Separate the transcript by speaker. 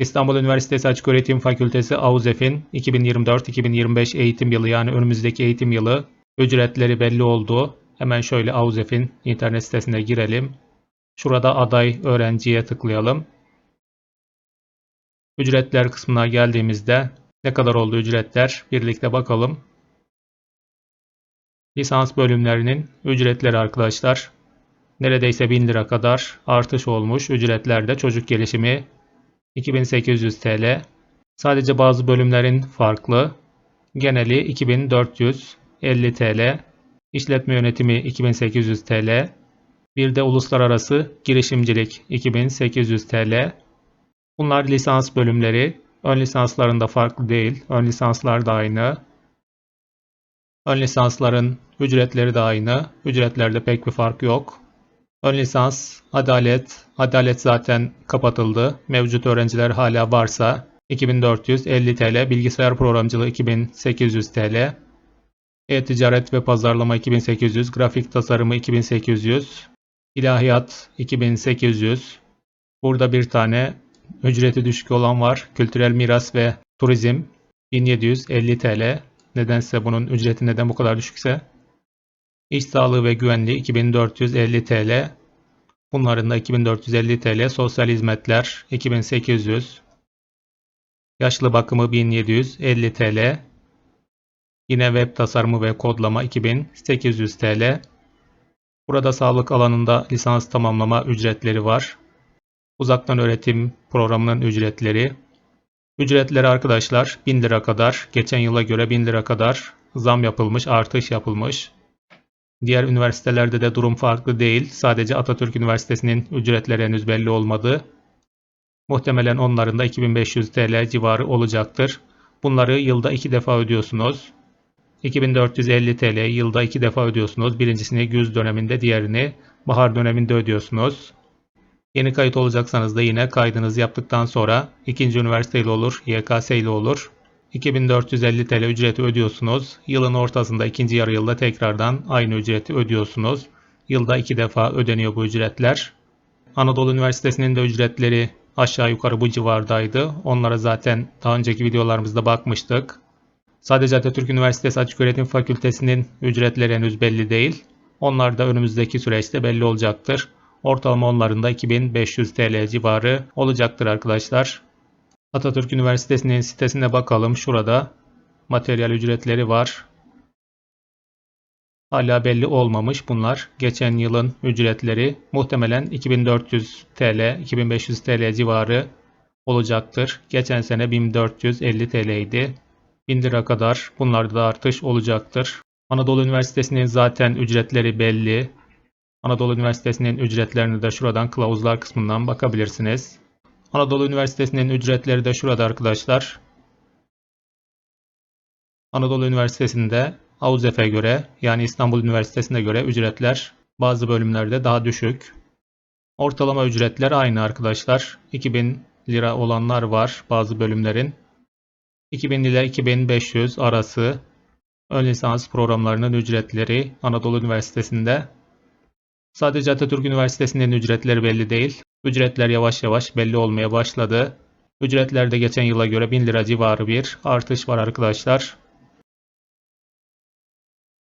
Speaker 1: İstanbul Üniversitesi Açıköğretim Fakültesi AUZEF'in 2024-2025 eğitim yılı yani önümüzdeki eğitim yılı ücretleri belli oldu. Hemen şöyle AUZEF'in internet sitesine girelim. Şurada aday öğrenciye tıklayalım. Ücretler kısmına geldiğimizde ne kadar oldu ücretler birlikte bakalım. Lisans bölümlerinin ücretleri arkadaşlar neredeyse 1000 lira kadar artış olmuş. Ücretlerde çocuk gelişimi 2800 TL. Sadece bazı bölümlerin farklı. Geneli 2450 TL. İşletme yönetimi 2800 TL. Bir de uluslararası girişimcilik 2800 TL. Bunlar lisans bölümleri. Ön lisanslarında farklı değil. Ön lisanslar da aynı. Ön lisansların ücretleri de aynı. Ücretlerde pek bir fark yok. Ön lisans, adalet, adalet zaten kapatıldı. Mevcut öğrenciler hala varsa 2450 TL, bilgisayar programcılığı 2800 TL, e-ticaret ve pazarlama 2800, grafik tasarımı 2800, ilahiyat 2800. Burada bir tane ücreti düşük olan var. Kültürel miras ve turizm 1750 TL. Nedense bunun ücreti neden bu kadar düşükse? İş sağlığı ve güvenliği 2450 TL. Bunların da 2450 TL. Sosyal hizmetler 2800. Yaşlı bakımı 1750 TL. Yine web tasarımı ve kodlama 2800 TL. Burada sağlık alanında lisans tamamlama ücretleri var. Uzaktan öğretim programının ücretleri. Ücretleri arkadaşlar 1000 lira kadar, geçen yıla göre 1000 lira kadar zam yapılmış, artış yapılmış. Diğer üniversitelerde de durum farklı değil. Sadece Atatürk Üniversitesi'nin ücretleri henüz belli olmadı. Muhtemelen onların da 2500 TL civarı olacaktır. Bunları yılda iki defa ödüyorsunuz. 2450 TL yılda iki defa ödüyorsunuz. Birincisini güz döneminde, diğerini bahar döneminde ödüyorsunuz. Yeni kayıt olacaksanız da yine kaydınızı yaptıktan sonra ikinci üniversite ile olur, YKS ile olur. 2450 TL ücreti ödüyorsunuz. Yılın ortasında ikinci yarı yılda tekrardan aynı ücreti ödüyorsunuz. Yılda iki defa ödeniyor bu ücretler. Anadolu Üniversitesi'nin de ücretleri aşağı yukarı bu civardaydı. Onlara zaten daha önceki videolarımızda bakmıştık. Sadece Atatürk Üniversitesi Açıköğretim Fakültesi'nin ücretleri henüz belli değil. Onlar da önümüzdeki süreçte belli olacaktır. Ortalama onların da 2500 TL civarı olacaktır arkadaşlar. Atatürk Üniversitesi'nin sitesine bakalım. Şurada materyal ücretleri var. Hala belli olmamış bunlar. Geçen yılın ücretleri muhtemelen 2400 TL, 2500 TL civarı olacaktır. Geçen sene 1450 TL idi. 1000 lira kadar bunlarda da artış olacaktır. Anadolu Üniversitesi'nin zaten ücretleri belli. Anadolu Üniversitesi'nin ücretlerini de şuradan kılavuzlar kısmından bakabilirsiniz. Anadolu Üniversitesi'nin ücretleri de şurada arkadaşlar. Anadolu Üniversitesi'nde AUZEF'e göre yani İstanbul Üniversitesi'ne göre ücretler bazı bölümlerde daha düşük. Ortalama ücretler aynı arkadaşlar. 2000 lira olanlar var bazı bölümlerin. 2000 ile 2500 arası ön lisans programlarının ücretleri Anadolu Üniversitesi'nde. Sadece Atatürk Üniversitesi'nin ücretleri belli değil. Ücretler yavaş yavaş belli olmaya başladı. Ücretlerde geçen yıla göre 1000 lira civarı bir artış var arkadaşlar.